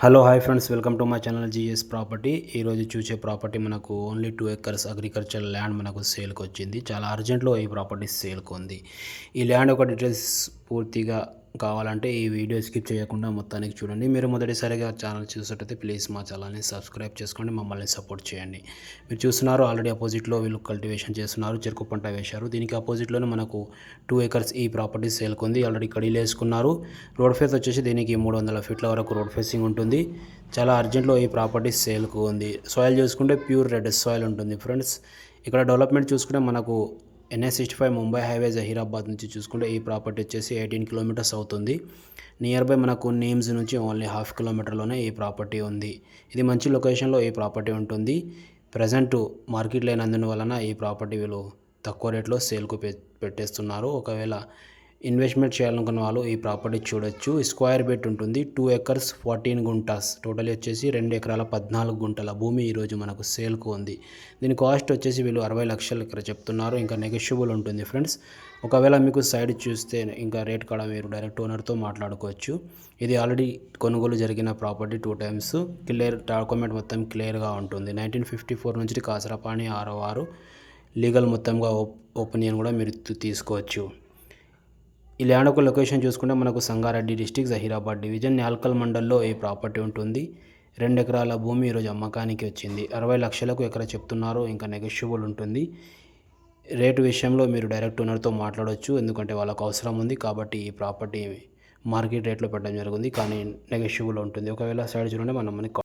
Hello hi friends welcome to my channel GS property. ఈరోజు చూసే property మనకు only two acres agriculture land మనకు సేల్కి వచ్చింది. చాలా అర్జెంట్లో ఈ ప్రాపర్టీ సేల్కి ఉంది. ఈ ల్యాండ్ ఒక డీటెయిల్స్ పూర్తిగా కావాలంటే ఈ వీడియో స్కిప్ చేయకుండా మొత్తానికి చూడండి. మీరు మొదటిసారిగా ఛానల్ చూసినట్టయితే ప్లీజ్ మా ఛానల్ని సబ్స్క్రైబ్ చేసుకోండి మమ్మల్ని సపోర్ట్ చేయండి. మీరు చూస్తున్నారు ఆల్రెడీ అపోజిట్లో వీళ్ళు కల్టివేషన్ చేస్తున్నారు చెరుకు పంట వేశారు. దీనికి అపోజిట్లోనే మనకు టూ ఏకర్స్ ఈ ప్రాపర్టీ సేల్కి ఉంది ఆల్రెడీ కడీలు వేసుకున్నారు. రోడ్ ఫేస్ వచ్చేసి దీనికి మూడు వందల ఫీట్ల వరకు రోడ్ ఫేసింగ్ ఉంటుంది. చాలా అర్జెంట్లో ఈ ప్రాపర్టీ సేల్కు ఉంది. సాయిల్ చూసుకుంటే ప్యూర్ రెడ్ సాయిల్ ఉంటుంది. ఫ్రెండ్స్ ఇక్కడ డెవలప్మెంట్ చూసుకుంటే మనకు NH sixty five Mumbai highway Zaheerabad నుంచి చూసుకుంటే ఈ ప్రాపర్టీ వచ్చేసి ఎయిటీన్ కిలోమీటర్స్ అవుతుంది. నియర్ బై మనకు నేమ్స్ నుంచి ఓన్లీ హాఫ్ కిలోమీటర్లోనే ఈ ప్రాపర్టీ ఉంది. ఇది మంచి లొకేషన్లో ఈ ప్రాపర్టీ ఉంటుంది. ప్రజెంట్ మార్కెట్ లేనందున వలన ఈ ప్రాపర్టీ వీళ్ళు తక్కువ రేట్లో సేల్కు పె పెట్టేస్తున్నారు. ఒకవేళ ఇన్వెస్ట్మెంట్ చేయాలనుకున్న వాళ్ళు ఈ ప్రాపర్టీ చూడొచ్చు. స్క్వేర్ బెట్ ఉంటుంది two acres fourteen guntas. Total వచ్చేసి రెండు ఎకరాల పద్నాలుగు గుంటల భూమి ఈరోజు మనకు సేల్కు ఉంది. దీని కాస్ట్ వచ్చేసి వీళ్ళు అరవై లక్షలు ఇక్కడ చెప్తున్నారు. ఇంకా నెగోషియబుల్ ఉంటుంది ఫ్రెండ్స్. ఒకవేళ మీకు సైడ్ చూస్తే ఇంకా రేట్ కాడ మీరు డైరెక్ట్ ఓనర్తో మాట్లాడుకోవచ్చు. ఇది ఆల్రెడీ కొనుగోలు జరిగిన property two times. Clear document మొత్తం క్లియర్గా ఉంటుంది. నైన్టీన్ ఫిఫ్టీ ఫోర్ నుంచి కాసరపాణి ఆరో ఆరు లీగల్ మొత్తంగా ఒపీనియన్ కూడా మీరు తీసుకోవచ్చు. ఈ ల్యాండ్ ఒక లొకేషన్ చూసుకుంటే మనకు సంగారెడ్డి డిస్టిక్ జహీరాబాద్ డివిజన్ నాల్కల్ మండల్లో ఈ ప్రాపర్టీ ఉంటుంది? రెండు ఎకరాల భూమి ఈరోజు అమ్మకానికి వచ్చింది. అరవై లక్షలకు ఎకర చెప్తున్నారు. ఇంకా నెగోషియబుల్ ఉంటుంది. రేటు విషయంలో మీరు డైరెక్ట్ ఓనర్తో మాట్లాడవచ్చు ఎందుకంటే వాళ్ళకు అవసరం ఉంది కాబట్టి ఈ ప్రాపర్టీ మార్కెట్ రేట్లో పెట్టడం జరుగుతుంది. కానీ నెగోషియబుల్ ఉంటుంది. ఒకవేళ సైడ్ చూడండి మనం మనకి